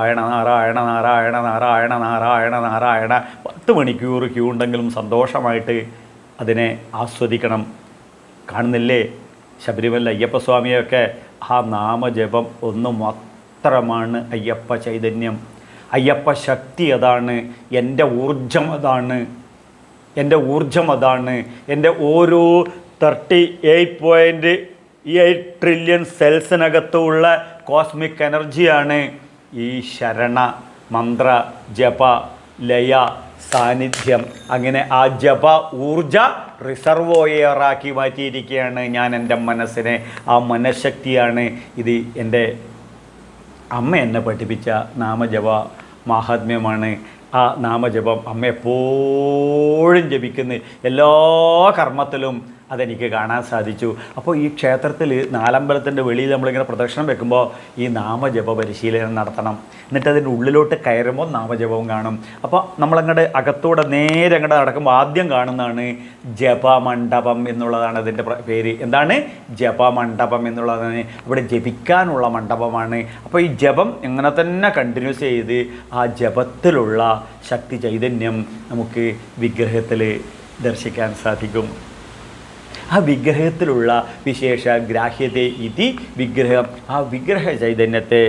നാരായണ നാരായണ നാരായണ നാരായണ നാരായണ നാരായണ. പത്ത് മണിക്കൂർ ക്യൂ ഉണ്ടെങ്കിലും സന്തോഷമായിട്ട് അതിനെ ആസ്വദിക്കണം. കാണുന്നില്ലേ? ശബരിമല അയ്യപ്പസ്വാമിയൊക്കെ ആ നാമജപം ഒന്ന് മാത്രമാണ് അയ്യപ്പ ചൈതന്യം. അയ്യപ്പ ശക്തി അതാണ് എന്റെ ഊർജം അതാണ് എന്റെ ഊർജം അതാണ്. എന്റെ ഓരോ thirty eight point eight trillion സെൽസിനകത്തുള്ള cosmic എനർജിയാണ് ഈ ശരണ മന്ത്ര ജപ ലയ സാന്നിധ്യം അങ്ങനെ ആ ജപ ഊർജ റിസർവോയറാക്കി മാറ്റിയിരിക്കുകയാണ് ഞാൻ എന്റെ മനസ്സിനെ. ആ മനഃശക്തിയാണ് ഇത് എന്റെ അമ്മ എന്നെ പഠിപ്പിച്ച നാമജപ മാഹാത്മ്യമാണ്. ആ നാമജപം അമ്മ എപ്പോഴും ജപിക്കുന്ന. എല്ലാ കർമ്മത്തിലും അതെനിക്ക് കാണാൻ സാധിച്ചു. അപ്പോൾ ഈ ക്ഷേത്രത്തിൽ നാലമ്പലത്തിന്റെ വെളിയിൽ നമ്മളിങ്ങനെ പ്രദക്ഷിണം വെക്കുമ്പോൾ ഈ നാമജപ പരിശീലനം നടത്തണം. എന്നിട്ട് അതിന്റെ ഉള്ളിലോട്ട് കയറുമ്പോൾ നാമജപവും കാണും. അപ്പോൾ നമ്മളങ്ങോട്ട് അകത്തൂടെ നേരെ അങ്ങോട്ട് നടക്കുമ്പോൾ ആദ്യം കാണുന്നതാണ് ജപമണ്ഡപം എന്നുള്ളതാണ് അതിന്റെ പേര് എന്താണ്? ജപമണ്ഡപം എന്നുള്ളതാണ്. അവിടെ ജപിക്കാനുള്ള മണ്ഡപമാണ്. അപ്പോൾ ഈ ജപം ഇങ്ങനെ തന്നെ കണ്ടിന്യൂസ് ചെയ്ത് ആ ജപത്തിലുള്ള ശക്തി ചൈതന്യം നമുക്ക് വിഗ്രഹത്തിൽ ദർശിക്കാൻ സാധിക്കും. ആ വിഗ്രഹത്തിലുള്ള വിശേഷ ഗ്രാഹ്യത ഇതി വിഗ്രഹം ആ വിഗ്രഹ ചൈതന്യത്തെ